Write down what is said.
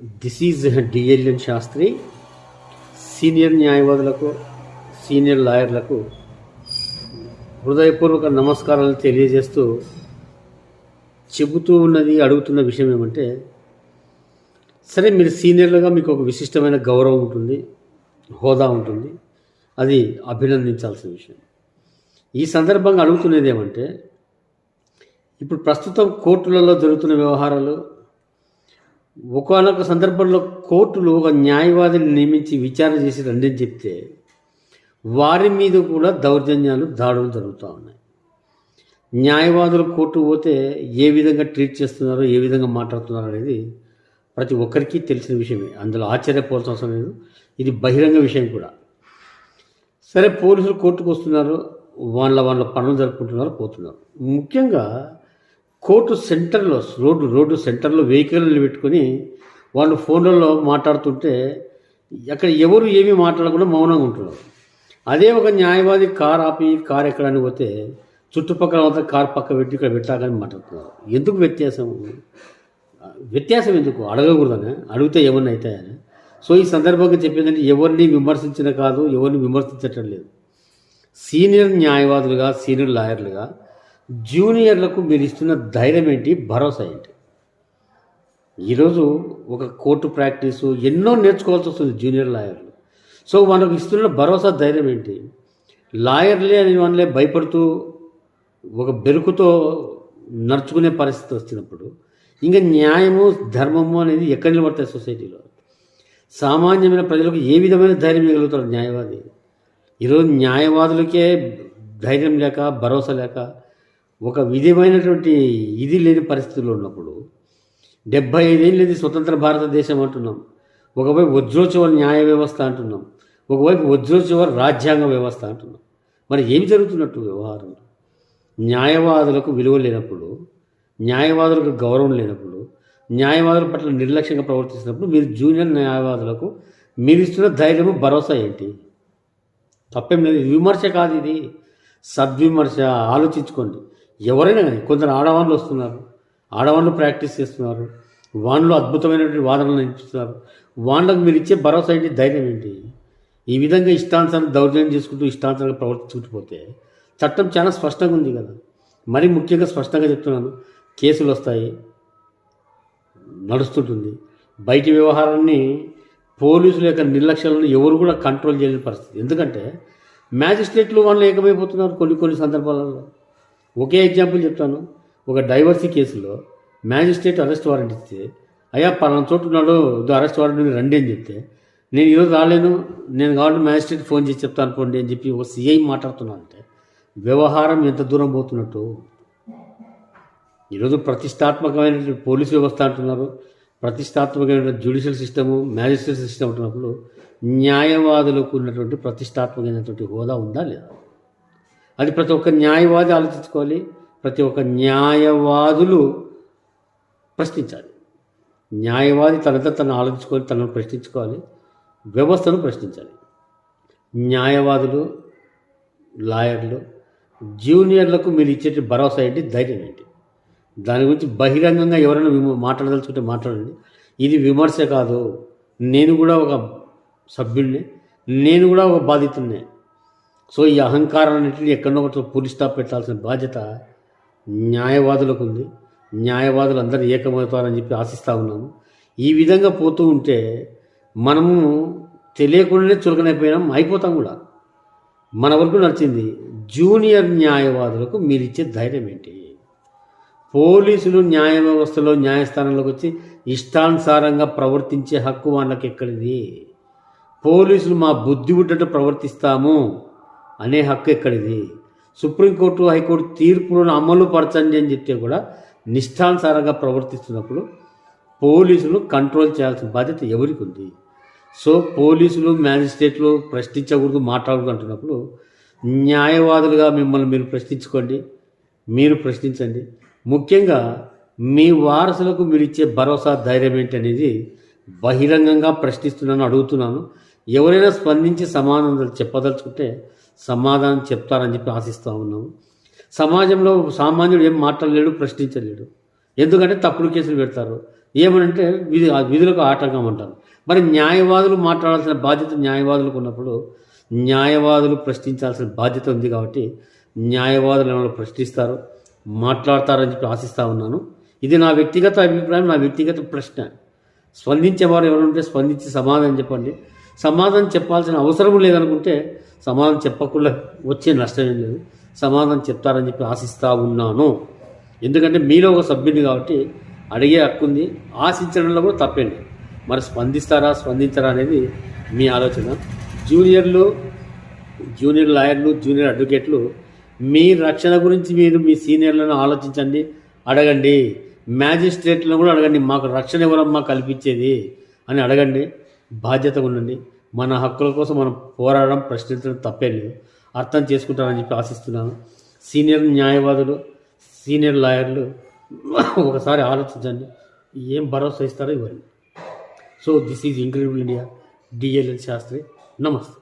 This is DLN Shastri senior న్యాయవాదులకు senior లాయర్లకు హృదయపూర్వక నమస్కారాలు తెలియజేస్తూ చెబుతూ ఉన్నది అడుగుతున్న విషయం ఏమంటే సరే మీరు సీనియర్లుగా మీకు ఒక విశిష్టమైన గౌరవం ఉంటుంది హోదా ఉంటుంది అది అభినందించాల్సిన విషయం. ఈ సందర్భంగా అడుగుతున్నది ఏమంటే ఇప్పుడు ప్రస్తుతం కోర్టులలో జరుగుతున్న వ్యవహారాలు ఒకనొక సందర్భంలో కోర్టులు ఒక న్యాయవాదిని నియమించి విచారణ చేసి రండి చెప్తే వారి మీద కూడా దౌర్జన్యాలు దాడులు జరుగుతూ ఉన్నాయి. న్యాయవాదులు కోర్టు పోతే ఏ విధంగా ట్రీట్ చేస్తున్నారో ఏ విధంగా మాట్లాడుతున్నారో అనేది ప్రతి ఒక్కరికి తెలిసిన విషయమే. అందులో ఆశ్చర్యపోవాల్సిన అవసరం లేదు. ఇది బహిరంగ విషయం కూడా. సరే పోలీసులు కోర్టుకు వస్తున్నారు. వాళ్ళ వాళ్ళ పనులు జరుపుకుంటున్నారు పోతున్నారు. ముఖ్యంగా కోర్టు సెంటర్లో రోడ్డు రోడ్డు సెంటర్లో వెహికల్ పెట్టుకొని వాళ్ళు ఫోన్లలో మాట్లాడుతుంటే అక్కడ ఎవరు ఏమీ మాట్లాడకుండా మౌనంగా ఉంటున్నారు. అదే ఒక న్యాయవాది కార్ ఆపి కార్ ఎక్కడానికి పోతే చుట్టుపక్కల అంతా కార్ పక్క పెట్టి ఇక్కడ పెట్టాలని మాట్లాడుతున్నారు. ఎందుకు వ్యత్యాసం? వ్యత్యాసం ఎందుకు? అడగకూడదని? అడిగితే ఏమన్నా అవుతాయని సో ఈ సందర్భంగా చెప్పిందంటే ఎవరిని విమర్శించిన కాదు ఎవరిని విమర్శించటం లేదు సీనియర్ న్యాయవాదులుగా సీనియర్ లాయర్లుగా జూనియర్లకు మీరు ఇస్తున్న ధైర్యం ఏంటి? భరోసా ఏంటి? ఈరోజు ఒక కోర్టు ప్రాక్టీసు ఎన్నో నేర్చుకోవాల్సి వస్తుంది జూనియర్ లాయర్లు. సో మనకు ఇస్తున్న భరోసా ధైర్యం ఏంటి? లాయర్లే అని వాళ్ళే భయపడుతూ ఒక బెరుకుతో నడుచుకునే పరిస్థితి వచ్చినప్పుడు ఇంకా న్యాయము ధర్మము అనేది ఎక్కడ నిలబడతాయి సొసైటీలో? సామాన్యమైన ప్రజలకు ఏ విధమైన ధైర్యం ఇవ్వగలుగుతారు న్యాయవాది? ఈరోజు న్యాయవాదులకే ధైర్యం లేక భరోసా లేక ఒక విధమైనటువంటి ఇది లేని పరిస్థితుల్లో ఉన్నప్పుడు డెబ్బై ఐదేళ్ళు ఇది స్వతంత్ర భారతదేశం అంటున్నాం. ఒకవైపు వజ్రోత్సవ న్యాయ వ్యవస్థ అంటున్నాం. ఒకవైపు వజ్రోత్సవ రాజ్యాంగ వ్యవస్థ అంటున్నాం. మరి ఏమి జరుగుతున్నట్టు వ్యవహారం? న్యాయవాదులకు విలువ లేనప్పుడు న్యాయవాదులకు గౌరవం లేనప్పుడు న్యాయవాదుల పట్ల నిర్లక్ష్యంగా ప్రవర్తిస్తున్నప్పుడు మీరు జూనియర్ న్యాయవాదులకు మీరు ఇస్తున్న ధైర్యము భరోసా ఏంటి? తప్పేం లేదు. విమర్శ కాదు ఇది. సద్విమర్శ ఆలోచించుకోండి. ఎవరైనా కానీ కొందరు ఆడవాళ్ళు వస్తున్నారు ఆడవాళ్ళు ప్రాక్టీస్ చేస్తున్నారు వాళ్ళు అద్భుతమైనటువంటి వాదనలు నేర్పిస్తున్నారు. వాళ్ళకు మీరు ఇచ్చే భరోసా ఏంటి ధైర్యం ఏంటి? ఈ విధంగా ఇష్టానుసారం దౌర్జన్యం చేసుకుంటూ ఇష్టాంతరంగా ప్రవర్తించుకుంటుపోతే చట్టం చాలా స్పష్టంగా ఉంది కదా. మరి ముఖ్యంగా స్పష్టంగా చెప్తున్నాను కేసులు వస్తాయి నడుస్తుంటుంది. బయటి వ్యవహారాన్ని పోలీసుల యొక్క నిర్లక్ష్యాలను ఎవరు కూడా కంట్రోల్ చేయలేని పరిస్థితి. ఎందుకంటే మ్యాజిస్ట్రేట్లు వాళ్ళు ఏకమైపోతున్నారు కొన్ని కొన్ని సందర్భాలలో. ఒకే ఎగ్జాంపుల్ చెప్తాను. ఒక డైవర్సీ కేసులో మ్యాజిస్ట్రేట్ అరెస్ట్ వారెంట్ ఇస్తే అయ్యా పలానా చోటు ఉన్నాడు ఇదో అరెస్ట్ వారెంట్ రండి అని చెప్తే నేను ఈరోజు రాలేను నేను కాబట్టి మ్యాజిస్ట్రేట్ ఫోన్ చేసి చెప్తాను అనుకోండి అని చెప్పి ఒక సిఐ మాట్లాడుతున్నాను అంటే వ్యవహారం ఎంత దూరం పోతున్నట్టు? ఈరోజు ప్రతిష్టాత్మకమైన పోలీసు వ్యవస్థ అంటున్నారు ప్రతిష్టాత్మకమైన జ్యుడిషియల్ సిస్టము మ్యాజిస్ట్రేట్ సిస్టమ్ అంటున్నప్పుడు న్యాయవాదులకు ఉన్నటువంటి ప్రతిష్టాత్మకమైనటువంటి హోదా ఉందా లేదా? అది ప్రతి ఒక్క న్యాయవాది ఆలోచించుకోవాలి. ప్రతి ఒక్క న్యాయవాదులు ప్రశ్నించాలి. న్యాయవాది తనంతా తను ఆలోచించుకోవాలి తనను ప్రశ్నించుకోవాలి వ్యవస్థను ప్రశ్నించాలి. న్యాయవాదులు లాయర్లు జూనియర్లకు మీరు ఇచ్చే భరోసా ఏంటి? ధైర్యం ఏంటి? దాని గురించి బహిరంగంగా ఎవరైనా విమ మాట్లాడదలుచుకుంటే మాట్లాడండి. ఇది విమర్శ కాదు. నేను కూడా ఒక సభ్యుడిని నేను కూడా ఒక బాధితుడినే సో ఈ అహంకారాలన్నింటినీ ఎక్కడో ఒకటి పులి పెట్టాల్సిన బాధ్యత న్యాయవాదులకు ఉంది న్యాయవాదులు అందరూ ఏకమవుతారని చెప్పి ఆశిస్తూ ఉన్నాము. ఈ విధంగా పోతూ ఉంటే మనము తెలియకుండానే చులకనైపోయినాం అయిపోతాం కూడా. మన వరకు నచ్చింది జూనియర్ న్యాయవాదులకు మీరు ఇచ్చే ధైర్యం ఏంటి? పోలీసులు న్యాయ వ్యవస్థలో న్యాయస్థానంలోకి వచ్చి ఇష్టానుసారంగా ప్రవర్తించే హక్కు వాళ్ళకి ఎక్కడిది పోలీసులు మా బుద్ధి ఉన్నట్టు ప్రవర్తిస్తాము. అనే హక్కు ఎక్కడిది? సుప్రీంకోర్టు హైకోర్టు తీర్పులను అమలు పరచండి అని చెప్తే కూడా నిష్ఠానుసారంగా ప్రవర్తిస్తున్నప్పుడు పోలీసులు కంట్రోల్ చేయాల్సిన బాధ్యత ఎవరికి ఉంది? సో పోలీసులు మ్యాజిస్ట్రేట్లు ప్రశ్నించకూడదు మాట్లాడకూడదు అంటున్నప్పుడు న్యాయవాదులుగా మిమ్మల్ని మీరు ప్రశ్నించుకోండి మీరు ప్రశ్నించండి. ముఖ్యంగా మీ వారసులకు మీరు ఇచ్చే భరోసా ధైర్యం ఏంటి అనేది బహిరంగంగా ప్రశ్నిస్తున్నాను అడుగుతున్నాను. ఎవరైనా స్పందించి సమాధానం చెప్పదలుచుకుంటే సమాధానం చెప్తారని చెప్పి ఆశిస్తూ ఉన్నాము. సమాజంలో సామాన్యుడు ఏం మాట్లాడలేడు ప్రశ్నించలేడు. ఎందుకంటే తప్పుడు కేసులు పెడతారు. ఏమనంటే విధి విధులకు ఆటంకం అంటారు. మరి న్యాయవాదులు మాట్లాడాల్సిన బాధ్యత న్యాయవాదులకు ఉన్నప్పుడు న్యాయవాదులు ప్రశ్నించాల్సిన బాధ్యత ఉంది కాబట్టి న్యాయవాదులు ఏమైనా ప్రశ్నిస్తారు మాట్లాడతారని చెప్పి ఆశిస్తూ ఉన్నాను. ఇది నా వ్యక్తిగత అభిప్రాయం నా వ్యక్తిగత ప్రశ్న. స్పందించేవారు ఎవరుంటే స్పందించి సమాధానం చెప్పండి. సమాధానం చెప్పాల్సిన అవసరం లేదనుకుంటే సమాధానం చెప్పకుండా వచ్చే నష్టమేం లేదు. సమాధానం చెప్తారని చెప్పి ఆశిస్తూ ఉన్నాను. ఎందుకంటే మీలో ఒక సభ్యుని కాబట్టి అడిగే హక్కు ఉంది. ఆశించడంలో కూడా తప్పేండి. మరి స్పందిస్తారా స్పందించరా అనేది మీ ఆలోచన. జూనియర్లు జూనియర్ లాయర్లు జూనియర్ అడ్వకేట్లు మీ రక్షణ గురించి మీరు మీ సీనియర్లను ఆలోచించండి అడగండి. మ్యాజిస్ట్రేట్లను కూడా అడగండి. మాకు రక్షణ ఎవరమ్మా కల్పించేది అని అడగండి. బాధ్యతగా ఉండండి మన హక్కుల కోసం మనం పోరాడడం ప్రశ్నించడం తప్పే లేదు. అర్థం చేసుకుంటారని చెప్పి ఆశిస్తున్నాను. సీనియర్ న్యాయవాదులు సీనియర్ లాయర్లు ఒకసారి ఆలోచించండి. ఏం భరోసా ఇస్తారో ఇవ్వండి so this is incredible India DLL Shastri. నమస్తే.